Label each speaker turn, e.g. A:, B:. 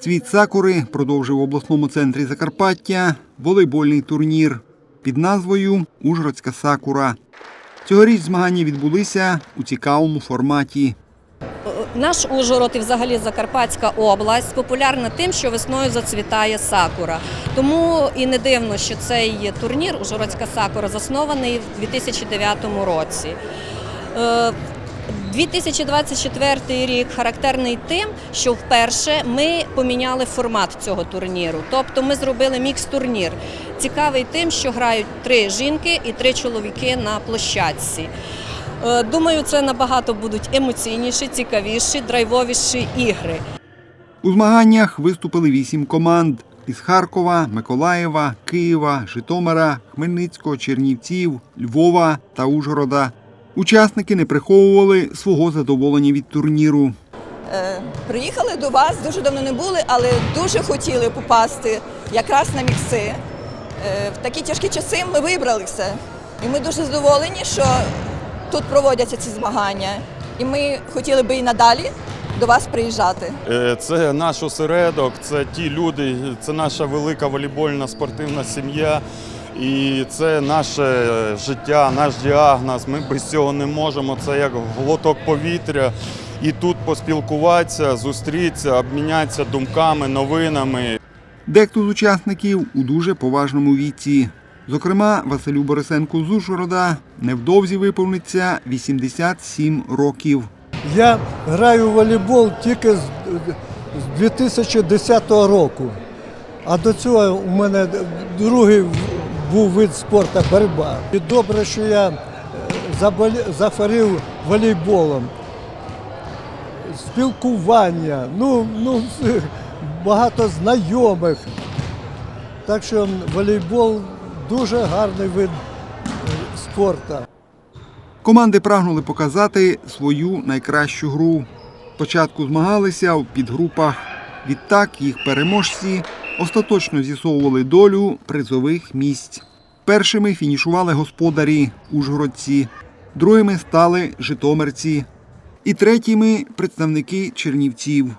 A: Цвіт сакури продовжив в обласному центрі Закарпаття волейбольний турнір під назвою Ужгородська сакура. Цьогоріч змагання відбулися у цікавому форматі.
B: Наш Ужгород і взагалі Закарпатська область популярна тим, що весною зацвітає сакура. Тому і не дивно, що цей турнір Ужгородська сакура заснований в 2009 році. Е, 2024 рік характерний тим, що вперше ми поміняли формат цього турніру. Тобто ми зробили мікс-турнір. Цікавий тим, що грають три жінки і три чоловіки на площадці. Е, Думаю, це набагато будуть емоційніші, цікавіші, драйвовіші ігри.
A: У змаганнях виступили вісім команд із Харкова, Миколаєва, Києва, Житомира, Хмельницького, Чернівців, Львова та Ужгорода. Учасники не приховували свого задоволення від турніру.
C: Е, Приїхали до вас, дуже давно не були, але дуже хотіли попасти якраз на мікси. Е, В такі тяжкі часи ми вибралися. І ми дуже задоволені, що тут проводяться ці змагання. І ми хотіли би і надалі до вас приїжджати.
D: Е, Це наш осередок, це ті люди, це наша велика волейбольна спортивна сім'я. І це наше життя, наш діагноз. Ми без цього не можемо. Це як глоток повітря. І тут поспілкуватися, зустрітися, обмінятися думками, новинами.
A: Дехто з учасників у дуже поважному віці. Зокрема, Василю Борисенку з Ужгорода невдовзі виповниться 87 років.
E: Я граю в волейбол тільки з з 2010 року. А до цього у мене другий був вид спорту боротьба. І добре, що я е, зафарив волейболом. Спілкування, ну, ну, багато знайомих. Так що волейбол дуже гарний вид е, спорту.
A: Команди прагнули показати свою найкращу гру. Спочатку змагалися в підгрупах. Відтак їх переможці остаточно з'ясовували долю призових місць. Першими фінішували господарі ужгородці, другими стали житомирці, і третіми представники чернівців.